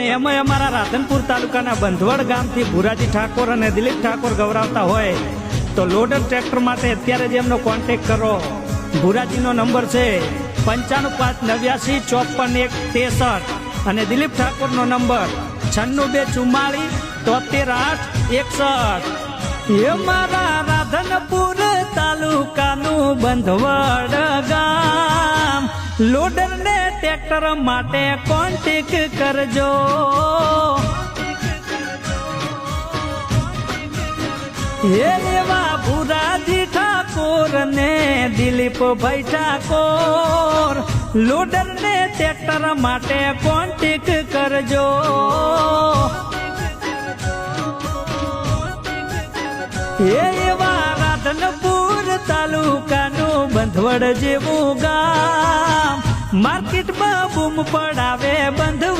ને એમાં અમારા રાધનપુર તાલુકાના બંધવડ ગામથી ભુરાજી ઠાકોર અને દિલીપ ઠાકોર ગૌરાવતા હોય તો લોડર ટ્રેક્ટર માટે અત્યારે જ એમનો કોન્ટેક કરો. ભુરાજીનો નંબર છે પંચાણું પાંચ નવ્યાસી ચોપન એક ત્રેસઠ અને દિલીપ ઠાકોરનો નંબર છન્નું બે ચુમ્માળીસ તોતેર આઠ એકસઠ. એ મારા રાધનપુર તાલુકાનું બંધવડ ગામ. લોડર ને ટ્રેક્ટર માટે કોન્ટેક કરજો. હે એવા ભુરાજી ઠાકોર ને દિલીપભાઈ ઠાકોર લોડર ને ટ્રેક્ટર માટે કોન્ટેક કરજો. હે એવા રાધનપુર તાલુકાનું બંધવડ જેવું ગામ માર્કેટમાં બૂમ પડાવે વાળા